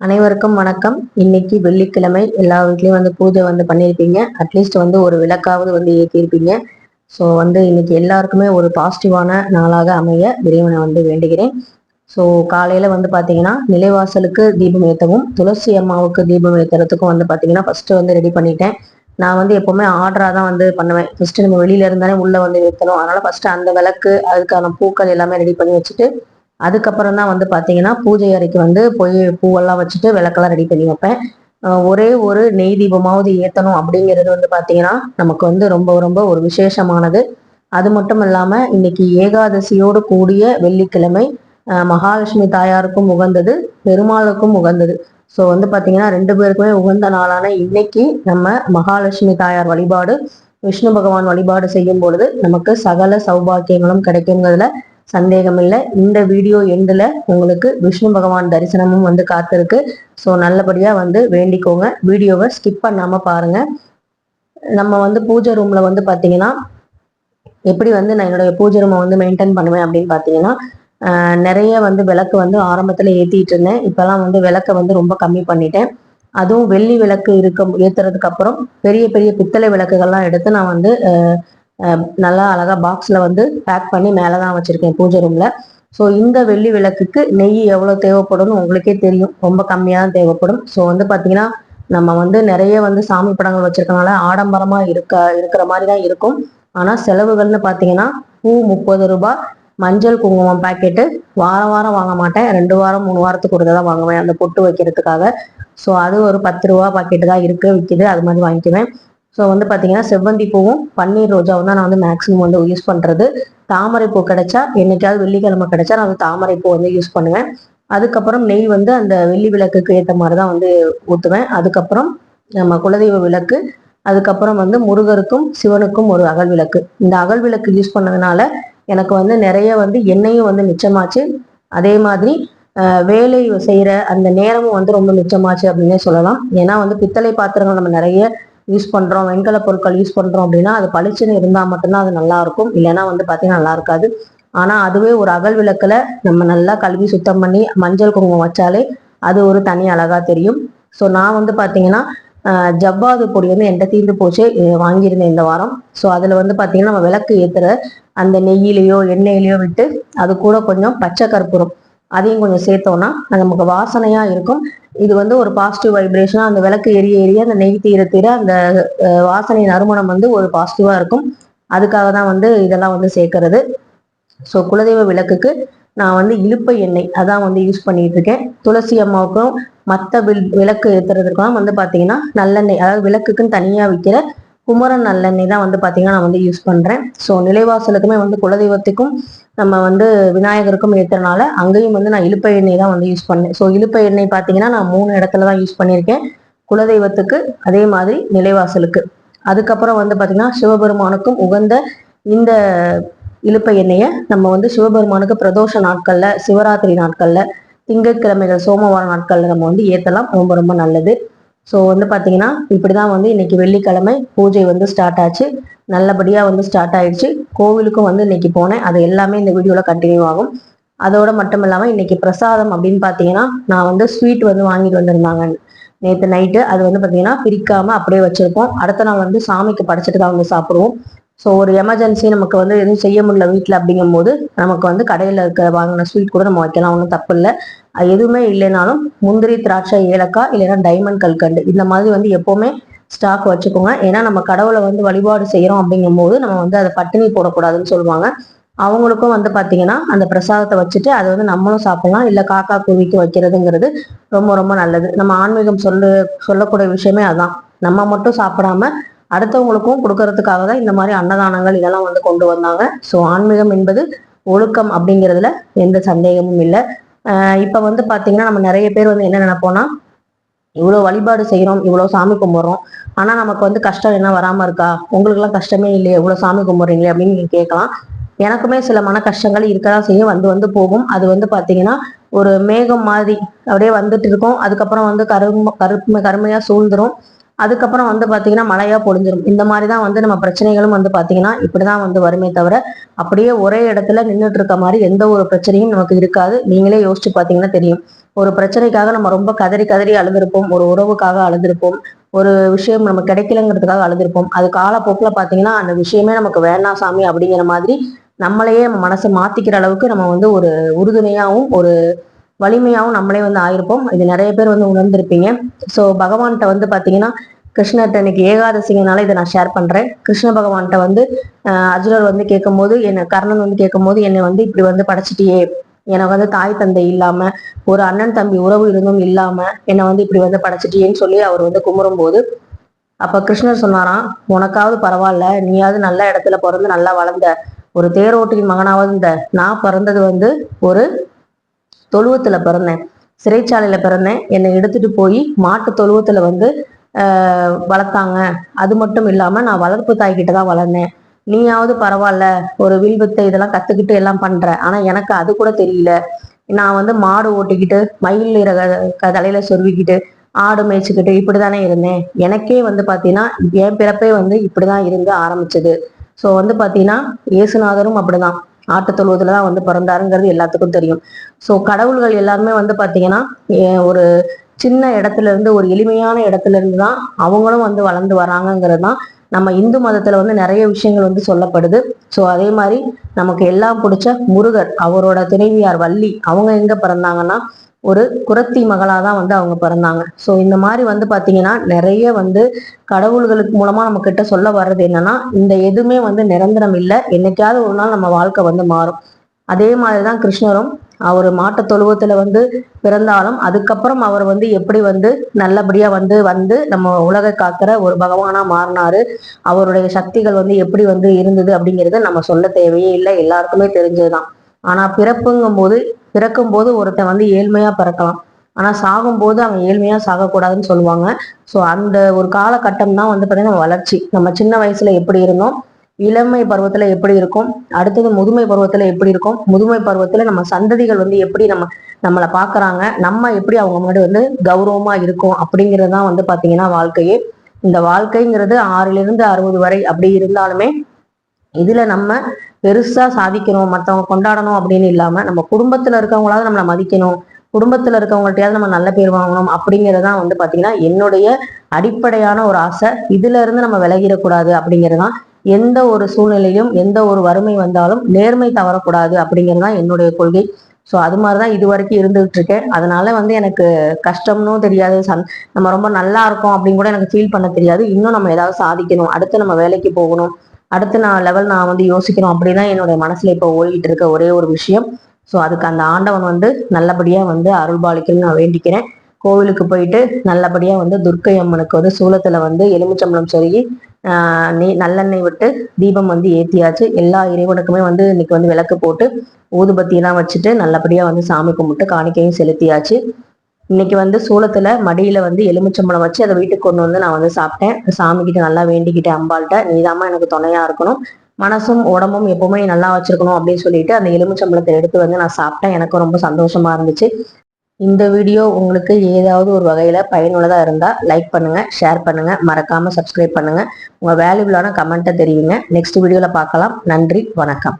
அனைவருக்கும் வணக்கம். இன்னைக்கு வெள்ளிக்கிழமை. எல்லா வீட்லயும் வந்து பூஜை வந்து பண்ணியிருப்பீங்க அட்லீஸ்ட் வந்து ஒரு விளக்காவது வந்து ஏற்றிருப்பீங்க ஸோ வந்து இன்னைக்கு எல்லாருக்குமே ஒரு பாசிட்டிவான நாளாக அமைய இறைவனை வந்து வேண்டுகிறேன். ஸோ காலையில வந்து பாத்தீங்கன்னா நிலைவாசலுக்கு தீபம் ஏற்றவும் துளசி அம்மாவுக்கு தீபம் ஏற்றுறதுக்கும் வந்து பாத்தீங்கன்னா ஃபர்ஸ்ட் வந்து ரெடி பண்ணிட்டேன். நான் வந்து எப்பவுமே ஆர்டரா தான் வந்து பண்ணுவேன். ஃபர்ஸ்ட் நம்ம வெளியில இருந்தாலே உள்ள வந்து ஏற்றணும் அதனால ஃபர்ஸ்ட் அந்த விளக்கு அதுக்கான பூக்கள் எல்லாமே ரெடி பண்ணி வச்சுட்டு அதுக்கப்புறம் தான் வந்து பார்த்தீங்கன்னா பூஜை அறைக்கு வந்து போய் பூவெல்லாம் வச்சுட்டு விளக்கெல்லாம் ரெடி பண்ணி வைப்பேன். ஒரே ஒரு நெய் தீபமாவது ஏற்றணும் அப்படிங்கிறது வந்து பார்த்தீங்கன்னா நமக்கு வந்து ரொம்ப ரொம்ப ஒரு விசேஷமானது. அது மட்டும் இல்லாமல் இன்னைக்கு ஏகாதசியோடு கூடிய வெள்ளிக்கிழமை மகாலட்சுமி தாயாருக்கும் உகந்தது பெருமாளுக்கும் உகந்தது. ஸோ வந்து பார்த்தீங்கன்னா ரெண்டு பேருக்குமே உகந்த நாளான இன்னைக்கு நம்ம மகாலட்சுமி தாயார் வழிபாடு விஷ்ணு பகவான் வழிபாடு செய்யும் பொழுது நமக்கு சகல சௌபாக்கியங்களும் கிடைக்குங்கிறதுல சந்தேகம் இல்லை இந்த வீடியோ எண்டில் உங்களுக்கு விஷ்ணு பகவான் தரிசனமும் வந்து காத்திருக்கு. ஸோ நல்லபடியாக வந்து வேண்டிக்கோங்க. வீடியோவை ஸ்கிப் பண்ணாமல் பாருங்கள் நம்ம வந்து பூஜை ரூமில் வந்து பார்த்தீங்கன்னா எப்படி வந்து நான் என்னுடைய பூஜை ரூமை வந்து மெயின்டைன் பண்ணுவேன் அப்படின்னு பார்த்தீங்கன்னா நிறைய வந்து விளக்கு வந்து ஆரம்பத்தில் ஏற்றிட்டு இருந்தேன். இப்போலாம் வந்து விளக்கை வந்து ரொம்ப கம்மி பண்ணிட்டேன். அதுவும் வெள்ளி விளக்கு இருக்க ஏற்றுறதுக்கு அப்புறம் பெரிய பெரிய பித்தளை விளக்குகள்லாம் எடுத்து நான் வந்து நல்லா அழகா பாக்ஸ்ல வந்து பேக் பண்ணி மேலே தான் வச்சிருக்கேன் பூஜை ரூம்ல ஸோ இந்த வெள்ளி விளக்குக்கு நெய் எவ்வளோ தேவைப்படும்னு உங்களுக்கே தெரியும். ரொம்ப கம்மியாக தான் தேவைப்படும். ஸோ வந்து பார்த்தீங்கன்னா நம்ம வந்து நிறைய வந்து சாமி படங்கள் வச்சிருக்கனால ஆடம்பரமாக இருக்க இருக்கிற மாதிரி தான் இருக்கும். ஆனால் செலவுகள்னு பார்த்தீங்கன்னா பூ முப்பது ரூபாய் மஞ்சள் குங்குமம் பாக்கெட்டு வாரம் வாரம் வாங்க மாட்டேன். ரெண்டு வாரம் மூணு வாரத்துக்கு ஒரு தான் வாங்குவேன் அந்த பொட்டு வைக்கிறதுக்காக. ஸோ அது ஒரு பத்து ரூபா பாக்கெட்டு தான் இருக்குது விற்கிது அது மாதிரி வாங்கிக்குவேன். ஸோ வந்து பார்த்தீங்கன்னா செவ்வந்தி பூவும் பன்னீர் ரோஜாவும் தான் நான் வந்து மேக்ஸிமம் வந்து யூஸ் பண்ணுறது தாமரை பூ கிடைச்சா என்னைக்காவது வெள்ளிக்கிழமை கிடைச்சா நான் வந்து தாமரை பூ வந்து யூஸ் பண்ணுவேன். அதுக்கப்புறம் நெய் வந்து அந்த வெள்ளி விளக்குக்கு ஏற்ற மாதிரி தான் வந்து ஊற்றுவேன் அதுக்கப்புறம் நம்ம குலதெய்வ விளக்கு அதுக்கப்புறம் வந்து முருகருக்கும் சிவனுக்கும் ஒரு அகல் விளக்கு. இந்த அகல் விளக்கு யூஸ் பண்ணதுனால எனக்கு வந்து நிறைய வந்து எண்ணெயும் வந்து மிச்சமாச்சு. அதே மாதிரி வேலை செய்கிற அந்த நேரமும் வந்து ரொம்ப மிச்சமாச்சு அப்படின்னே சொல்லலாம். ஏன்னா வந்து பித்தளை பாத்திரங்கள் நம்ம நிறைய யூஸ் பண்ணுறோம் வெண்கல பொருட்கள் யூஸ் பண்ணுறோம் அப்படின்னா அது பளிச்சுன்னு இருந்தால் மட்டும்தான் அது நல்லா இருக்கும் இல்லைன்னா வந்து பார்த்தீங்கன்னா நல்லா இருக்காது ஆனால் அதுவே ஒரு அகல் விளக்கில் நம்ம நல்லா கழுவி சுத்தம் பண்ணி மஞ்சள் குங்குமம் வச்சாலே அது ஒரு தனி அழகாக தெரியும். ஸோ நான் வந்து பார்த்தீங்கன்னா ஜவ்வாது பொடி வந்து என்கிட்ட தீர்ந்து போச்சு. வாங்கியிருந்தேன் இந்த வாரம். ஸோ அதில் வந்து பார்த்தீங்கன்னா நம்ம விளக்கு ஏற்றுற அந்த நெய்யிலையோ எண்ணெயிலையோ விட்டு அது கூட கொஞ்சம் பச்சை கற்பூரம் அதையும் கொஞ்சம் சேர்த்தோம்னா நமக்கு வாசனையா இருக்கும். இது வந்து ஒரு பாசிட்டிவ் வைப்ரேஷனா அந்த விளக்கு எரிய எரிய அந்த நெய் தீர தீர அந்த வாசனை நறுமணம் வந்து ஒரு பாசிட்டிவா இருக்கும். அதுக்காக தான் வந்து இதெல்லாம் வந்து சேர்க்கறது. ஸோ குலதெய்வ விளக்குக்கு நான் வந்து இழுப்பை எண்ணெய் அதான் வந்து யூஸ் பண்ணிட்டு இருக்கேன் துளசி அம்மாவுக்கும் மற்ற வில் விளக்கு ஏற்றுறதுக்கெல்லாம் வந்து பார்த்தீங்கன்னா நல்லெண்ணெய் அதாவது விளக்குக்குன்னு தனியாக விற்கிற குமரன் நல்லெண்ணெய் தான் வந்து பார்த்தீங்கன்னா நான் வந்து யூஸ் பண்ணுறேன் ஸோ நிலைவாசலுக்குமே வந்து குலதெய்வத்துக்கும் நம்ம வந்து விநாயகருக்கும் ஏற்றுறனால அங்கேயும் வந்து நான் இழுப்ப எண்ணெய் தான் வந்து யூஸ் பண்ணேன். ஸோ இழுப்ப எண்ணெய் பார்த்தீங்கன்னா நான் மூணு இடத்துல தான் யூஸ் பண்ணியிருக்கேன் குலதெய்வத்துக்கு அதே மாதிரி நிலைவாசலுக்கு. அதுக்கப்புறம் வந்து பார்த்தீங்கன்னா சிவபெருமானுக்கும் உகந்த இந்த இழுப்ப எண்ணெயை நம்ம வந்து சிவபெருமானுக்கு பிரதோஷ நாட்களில் சிவராத்திரி நாட்களில் திங்கட்கிழமைகள் சோமவார நாட்களில் நம்ம வந்து ஏற்றலாம் ரொம்ப ரொம்ப நல்லது. ஸோ வந்து பார்த்தீங்கன்னா இப்படி தான் வந்து இன்னைக்கு வெள்ளிக்கிழமை பூஜை வந்து ஸ்டார்ட் ஆச்சு. நல்லபடியாக வந்து ஸ்டார்ட் ஆயிடுச்சு. கோவிலுக்கும் வந்து இன்னைக்கு போனேன். அது எல்லாமே இந்த வீடியோவில் கண்டினியூ ஆகும். அதோட மட்டும் இல்லாமல் இன்னைக்கு பிரசாதம் அப்படின்னு பார்த்தீங்கன்னா நான் வந்து ஸ்வீட் வந்து வாங்கிட்டு வந்திருந்தாங்க. நேற்று நைட்டு அது வந்து பார்த்தீங்கன்னா பிரிக்காமல் அப்படியே வச்சுருப்போம். அடுத்த நாள் வந்து சாமிக்கு படைச்சிட்டு தான் வந்து சாப்பிடுவோம். ஸோ ஒரு எமர்ஜென்சி நமக்கு வந்து எதுவும் செய்ய முடியல வீட்டில் அப்படிங்கும் போது நமக்கு வந்து கடையில் இருக்க வாங்கின ஸ்வீட் கூட நம்ம வைக்கலாம். ஒன்றும் தப்பு இல்லை. எதுவுமே இல்லைனாலும் முந்திரி திராட்சை ஏலக்காய் இல்லைன்னா டைமண்ட் கல்கண்டு இந்த மாதிரி வந்து எப்போவுமே ஸ்டாக் வச்சுக்கோங்க. ஏன்னா நம்ம கடவுளை வந்து வழிபாடு செய்கிறோம் அப்படிங்கும் போது நம்ம வந்து அதை பட்டினி போடக்கூடாதுன்னு சொல்லுவாங்க. அவங்களுக்கும் வந்து பார்த்தீங்கன்னா அந்த பிரசாதத்தை வச்சுட்டு அதை வந்து நம்மளும் சாப்பிடலாம். இல்லை காக்கா குருவிக்கு வைக்கிறதுங்கிறது ரொம்ப ரொம்ப நல்லது. நம்ம ஆன்மீகம் சொல்லு சொல்லக்கூடிய விஷயமே அதான். நம்ம மட்டும் சாப்பிடாம அடுத்தவங்களுக்கும் கொடுக்கறதுக்காக தான் இந்த மாதிரி அன்னதானங்கள் இதெல்லாம் வந்து கொண்டு வந்தாங்க. ஸோ ஆன்மீகம் என்பது ஒழுக்கம் அப்படிங்கிறதுல எந்த சந்தேகமும் இல்லை. இப்போ வந்து பார்த்தீங்கன்னா நம்ம நிறைய பேர் வந்து என்ன நினைப்போம்னா இவ்வளோ வழிபாடு செய்கிறோம் இவ்வளோ சாமி கும்பிட்றோம். ஆனால் நமக்கு வந்து கஷ்டம் என்ன வராமல் இருக்கா? உங்களுக்குலாம் கஷ்டமே இல்லையே இவ்வளோ சாமி கும்பிட்றீங்களே அப்படின்னு நீங்கள் கேட்கலாம். எனக்குமே சில மன கஷ்டங்கள் இருக்கதான் செய்யும் வந்து வந்து போகும். அது வந்து பார்த்தீங்கன்னா ஒரு மேகம் மாதிரி அப்படியே வந்துட்டு இருக்கும். அதுக்கப்புறம் வந்து கரும கருப்பு கருமையாக சூழ்ந்துரும். அதுக்கப்புறம் வந்து பார்த்தீங்கன்னா மழையா பொழிஞ்சிரும். இந்த மாதிரி தான் வந்து நம்ம பிரச்சனைகளும் வந்து பாத்தீங்கன்னா இப்படிதான் வந்து வருமே தவிர அப்படியே ஒரே இடத்துல நின்றுட்டு இருக்க மாதிரி எந்த ஒரு பிரச்சனையும் நமக்கு இருக்காது. நீங்களே யோசிச்சு பார்த்தீங்கன்னா தெரியும். ஒரு பிரச்சனைக்காக நம்ம ரொம்ப கதறி கதறி அழுதுருப்போம். ஒரு உறவுக்காக அழுதுருப்போம். ஒரு விஷயம் நம்ம கிடைக்கலங்கிறதுக்காக அழுதுருப்போம். அது காலப்போக்கில் பார்த்தீங்கன்னா அந்த விஷயமே நமக்கு வேண்டாம் சாமி அப்படிங்கிற மாதிரி நம்மளையே நம்ம மனசை மாத்திக்கிற அளவுக்கு நம்ம வந்து ஒரு உறுதுணையாகவும் ஒரு வலிமையாகவும் நம்மளே வந்து ஆயிருப்போம். இது நிறைய பேர் வந்து உணர்ந்திருப்பீங்க. ஸோ பகவான்கிட்ட வந்து பார்த்தீங்கன்னா கிருஷ்ணர்கிட்ட இன்னைக்கு ஏகாதசிங்கனால இதை நான் ஷேர் பண்றேன். கிருஷ்ண பகவான்கிட்ட வந்து அர்ஜுனர் வந்து கேட்கும்போது என்னை கர்ணன் வந்து கேட்கும்போது என்னை வந்து இப்படி வந்து படைச்சிட்டியே. எனக்கு வந்து தாய் தந்தை இல்லாம ஒரு அண்ணன் தம்பி உறவு இருந்தும் இல்லாம என்னை வந்து இப்படி வந்து படைச்சிட்டியேன்னு சொல்லி அவர் வந்து குமுறும் போது அப்ப கிருஷ்ணர் சொன்னாராம் உனக்காவது பரவாயில்ல. நீயாவது நல்ல இடத்துல பிறந்து நல்லா வளர்ந்த ஒரு தேரோட்டியின் மகனாவது இந்த நான் பிறந்தது வந்து ஒரு தொழுவத்துல பிறந்தேன். சிறைச்சாலையில பிறந்தேன். என்னை எடுத்துட்டு போய் மாட்டு தொழுவத்துல வந்து வளர்த்தாங்க. அது மட்டும் இல்லாம நான் வளர்ப்பு தாய்கிட்ட தான் வளர்ந்தேன். நீயாவது பரவாயில்ல ஒரு வில்வித்தை இதெல்லாம் கத்துக்கிட்டு எல்லாம் பண்ற. ஆனா எனக்கு அது கூட தெரியல. நான் வந்து மாடு ஓட்டிக்கிட்டு மயில் தலையில சொருவிக்கிட்டு ஆடு மேய்ச்சிக்கிட்டு இப்படிதானே இருந்தேன். எனக்கே வந்து பாத்தீங்கன்னா என் பிறப்பே வந்து இப்படிதான் இருந்து ஆரம்பிச்சது. ஸோ வந்து பாத்தீங்கன்னா இயேசுநாதரும் அப்படிதான். ஆட்டு தொழுவத்துல தான் வந்து பிறந்தாருங்கிறது எல்லாத்துக்கும் தெரியும். ஸோ கடவுள்கள் எல்லாருமே வந்து பாத்தீங்கன்னா ஒரு சின்ன இடத்துல இருந்து ஒரு எளிமையான இடத்துல இருந்து தான் அவங்களும் வந்து வளர்ந்து வராங்கங்கிறது தான் நம்ம இந்து மதத்துல வந்து நிறைய விஷயங்கள் வந்து சொல்லப்படுது. ஸோ அதே மாதிரி நமக்கு எல்லாம் பிடிச்ச முருகர் அவரோட துணைவியார் வள்ளி அவங்க எங்க பிறந்தாங்கன்னா ஒரு குரத்தி மகளாக தான் வந்து அவங்க பிறந்தாங்க. ஸோ இந்த மாதிரி வந்து பார்த்தீங்கன்னா நிறைய வந்து கடவுள்களுக்கு மூலமாக நம்ம கிட்ட சொல்ல வர்றது என்னன்னா இந்த எதுவுமே வந்து நிரந்தரம் இல்லை. என்னைக்காவது ஒரு நாள் நம்ம வாழ்க்கை வந்து மாறும். அதே மாதிரி தான் கிருஷ்ணரும் அவர் மாட்ட தொழுவத்துல வந்து பிறந்தாலும் அதுக்கப்புறம் அவர் வந்து எப்படி வந்து நல்லபடியா வந்து வந்து நம்ம உலகை காக்கிற ஒரு பகவானா மாறினாரு. அவருடைய சக்திகள் வந்து எப்படி வந்து இருந்தது அப்படிங்கிறது நம்ம சொல்ல தேவையே இல்லை. எல்லாருக்குமே தெரிஞ்சதுதான். ஆனா பிறப்புங்கும் போது பிறக்கும்போது ஒருத்தன் வந்து ஏழ்மையா பிறக்கலாம். ஆனா சாகும்போது அவன் ஏழ்மையா சாகக்கூடாதுன்னு சொல்லுவாங்க. ஸோ அந்த ஒரு காலகட்டம் தான் வந்து பார்த்தீங்கன்னா வளர்ச்சி. நம்ம சின்ன வயசுல எப்படி இருந்தோம்? இளமை பருவத்துல எப்படி இருக்கும்? அடுத்தது முதுமை பருவத்துல எப்படி இருக்கும்? முதுமை பருவத்துல நம்ம சந்ததிகள் வந்து எப்படி நம்ம நம்மளை பாக்குறாங்க? நம்ம எப்படி அவங்க முன்னாடி வந்து கௌரவமா இருக்கும்? அப்படிங்கிறது தான் வந்து பாத்தீங்கன்னா வாழ்க்கையே. இந்த வாழ்க்கைங்கிறது ஆறுல இருந்து அறுபது வரை அப்படி இருந்தாலுமே இதுல நம்ம பெருசா சாதிக்கணும் மற்றவங்க கொண்டாடணும் அப்படின்னு இல்லாம நம்ம குடும்பத்துல இருக்கவங்களாவது நம்மளை மதிக்கணும் குடும்பத்துல இருக்கவங்கள்ட்டையாவது நம்ம நல்ல பேர் வாங்கணும் அப்படிங்கறதான் வந்து பாத்தீங்கன்னா என்னுடைய அடிப்படையான ஒரு ஆசை. இதுல இருந்து நம்ம விலகிடக்கூடாது அப்படிங்கறதான் எந்த ஒரு சூழ்நிலையும் எந்த ஒரு வறுமை வந்தாலும் நேர்மை தவறக்கூடாது அப்படிங்கிறது தான் என்னுடைய கொள்கை. ஸோ அது மாதிரி தான் இது வரைக்கும் இருந்துகிட்டு இருக்கேன் அதனால வந்து எனக்கு கஷ்டம்னும் தெரியாது. சந் நம்ம ரொம்ப நல்லா இருக்கோம் அப்படின்னு கூட எனக்கு ஃபீல் பண்ண தெரியாது. இன்னும் நம்ம ஏதாவது சாதிக்கணும். அடுத்து நம்ம வேலைக்கு போகணும். அடுத்து நான் லெவல் நான் வந்து யோசிக்கணும் அப்படின்னா என்னுடைய மனசுல இப்போ ஓடிட்டு இருக்க ஒரே ஒரு விஷயம். ஸோ அதுக்கு அந்த ஆண்டவன் வந்து நல்லபடியா வந்து அருள்பாலிக்கணும்னு நான் வேண்டிக்கிறேன். கோவிலுக்கு போயிட்டு நல்லபடியா வந்து துர்க்கை அம்மனுக்கு வந்து சூலத்துல வந்து எலுமிச்சம்பளம் சொருகி நீ நல்லெண்ணெய் விட்டு தீபம் வந்து ஏற்றியாச்சு எல்லா இறைவனுக்குமே வந்து இன்னைக்கு வந்து விளக்கு போட்டு ஊதுபத்தியெல்லாம் வச்சுட்டு நல்லபடியாக வந்து சாமி கும்பிட்டு காணிக்கையும் செலுத்தியாச்சு. இன்னைக்கு வந்து சூளத்துல மடியில வந்து எலுமிச்சம்பழம் வச்சு அதை வீட்டுக்கு கொண்டு வந்து நான் வந்து சாப்பிட்டேன். சாமி கிட்ட நல்லா வேண்டிக்கிட்டேன் அம்பாள்கிட்ட. நீதாம்மா எனக்கு துணையா இருக்கணும். மனசும் உடம்பும் எப்பவுமே நல்லா வச்சிருக்கணும் அப்படின்னு சொல்லிட்டு அந்த எலுமிச்சம்பழத்தை எடுத்து வந்து நான் சாப்பிட்டேன். எனக்கும் ரொம்ப சந்தோஷமா இருந்துச்சு. இந்த வீடியோ உங்களுக்கு ஏதாவது ஒரு வகையில் பயனுள்ளதாக இருந்தால் லைக் பண்ணுங்கள் ஷேர் பண்ணுங்கள் மறக்காமல் சப்ஸ்கிரைப் பண்ணுங்கள் உங்கள் வேல்யூபிளான கமெண்ட்டை தெரிவிங்க. நெக்ஸ்ட் வீடியோவில் பார்க்கலாம். நன்றி வணக்கம்.